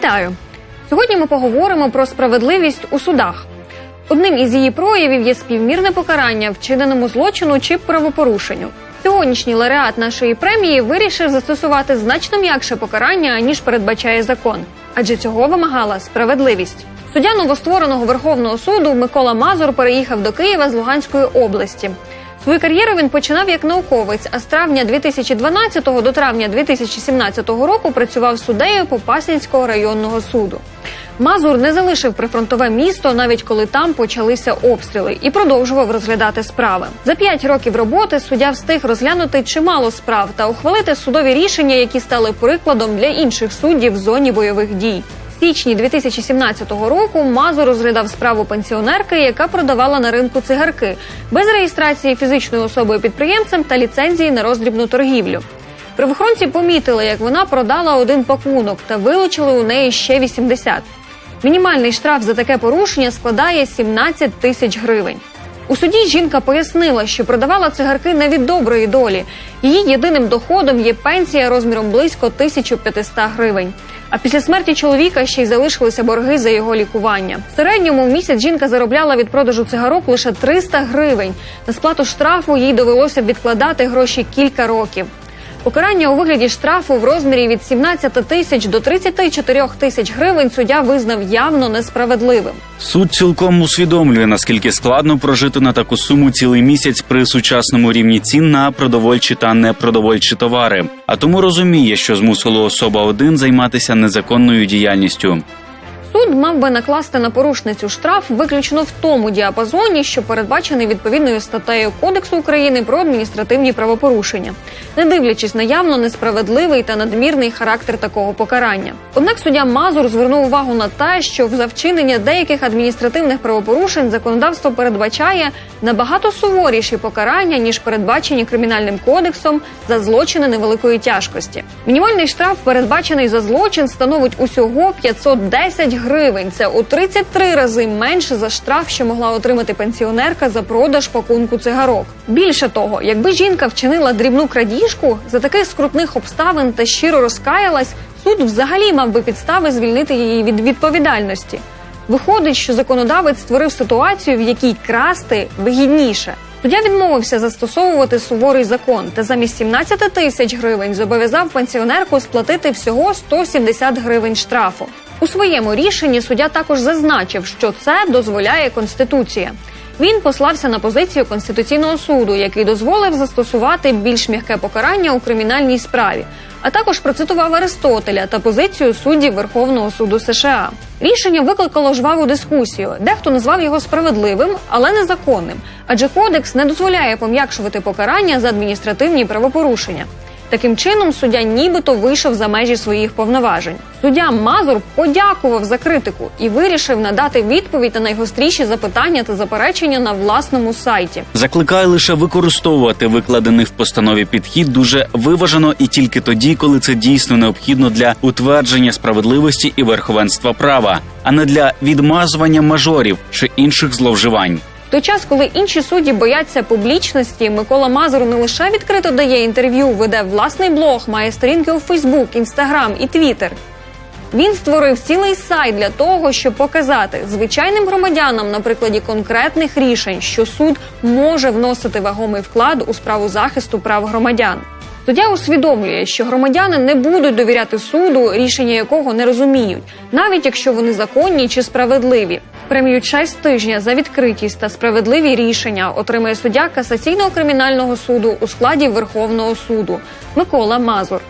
Вітаю! Сьогодні ми поговоримо про справедливість у судах. Одним із її проявів є співмірне покарання вчиненому злочину чи правопорушенню. Сьогоднішній лауреат нашої премії вирішив застосувати значно м'якше покарання ніж передбачає закон, адже цього вимагала справедливість. Суддя новоствореного Верховного суду Микола Мазур переїхав до Києва з Луганської області. Свою кар'єру він починав як науковець, а з травня 2012 до травня 2017 року працював суддею Попасянського районного суду. Мазур не залишив прифронтове місто, навіть коли там почалися обстріли, і продовжував розглядати справи. За п'ять років роботи суддя встиг розглянути чимало справ та ухвалити судові рішення, які стали прикладом для інших суддів в зоні бойових дій. Січні 2017 року Мазур розглядав справу пенсіонерки, яка продавала на ринку цигарки без реєстрації фізичною особою підприємцем та ліцензії на роздрібну торгівлю. Правоохоронці помітили, як вона продала один пакунок та вилучили у неї ще 80. Мінімальний штраф за таке порушення складає 17 тисяч гривень. У суді жінка пояснила, що продавала цигарки не від доброї долі. Її єдиним доходом є пенсія розміром близько 1500 гривень. А після смерті чоловіка ще й залишилися борги за його лікування. В середньому в місяць жінка заробляла від продажу цигарок лише 300 гривень. На сплату штрафу їй довелося відкладати гроші кілька років. Покарання у вигляді штрафу в розмірі від 17 тисяч до 34 тисяч гривень суддя визнав явно несправедливим. Суд цілком усвідомлює, наскільки складно прожити на таку суму цілий місяць при сучасному рівні цін на продовольчі та непродовольчі товари, а тому розуміє, що змусило особа 1 займатися незаконною діяльністю. Суд мав би накласти на порушницю штраф виключно в тому діапазоні, що передбачений відповідною статтею Кодексу України про адміністративні правопорушення, не дивлячись на явно несправедливий та надмірний характер такого покарання. Однак суддя Мазур звернув увагу на те, що за вчинення деяких адміністративних правопорушень законодавство передбачає набагато суворіші покарання ніж передбачені кримінальним кодексом за злочини невеликої тяжкості. Мінімальний штраф, передбачений за злочин, становить усього 510 гривень. Це у 33 рази менше за штраф, що могла отримати пенсіонерка за продаж пакунку цигарок. Більше того, якби жінка вчинила дрібну крадіжку за таких скрутних обставин та щиро розкаялась, суд взагалі мав би підстави звільнити її від відповідальності. Виходить, що законодавець створив ситуацію, в якій красти вигідніше. Суддя відмовився застосовувати суворий закон та замість 17 тисяч гривень зобов'язав пенсіонерку сплатити всього 170 гривень штрафу. У своєму рішенні суддя також зазначив, що це дозволяє конституція. Він послався на позицію конституційного суду, який дозволив застосувати більш м'яке покарання у кримінальній справі, а також процитував Аристотеля та позицію суддів Верховного суду США. Рішення викликало жваву дискусію. Дехто назвав його справедливим, але незаконним, адже кодекс не дозволяє пом'якшувати покарання за адміністративні правопорушення. Таким чином, суддя нібито вийшов за межі своїх повноважень. Суддя Мазур подякував за критику і вирішив надати відповідь на найгостріші запитання та заперечення на власному сайті. Закликає лише використовувати викладений в постанові підхід дуже виважено і тільки тоді, коли це дійсно необхідно для утвердження справедливості і верховенства права, а не для відмазування мажорів чи інших зловживань. Той час, коли інші судді бояться публічності, Микола Мазур не лише відкрито дає інтерв'ю, веде власний блог, має сторінки у Фейсбук, Інстаграм і Твіттер. Він створив цілий сайт для того, щоб показати звичайним громадянам на прикладі конкретних рішень, що суд може вносити вагомий вклад у справу захисту прав громадян. Суддя усвідомлює, що громадяни не будуть довіряти суду, рішення якого не розуміють, навіть якщо вони законні чи справедливі. Премію «Честь тижня за відкритість та справедливі рішення отримає суддя касаційного кримінального суду у складі Верховного суду Микола Мазур.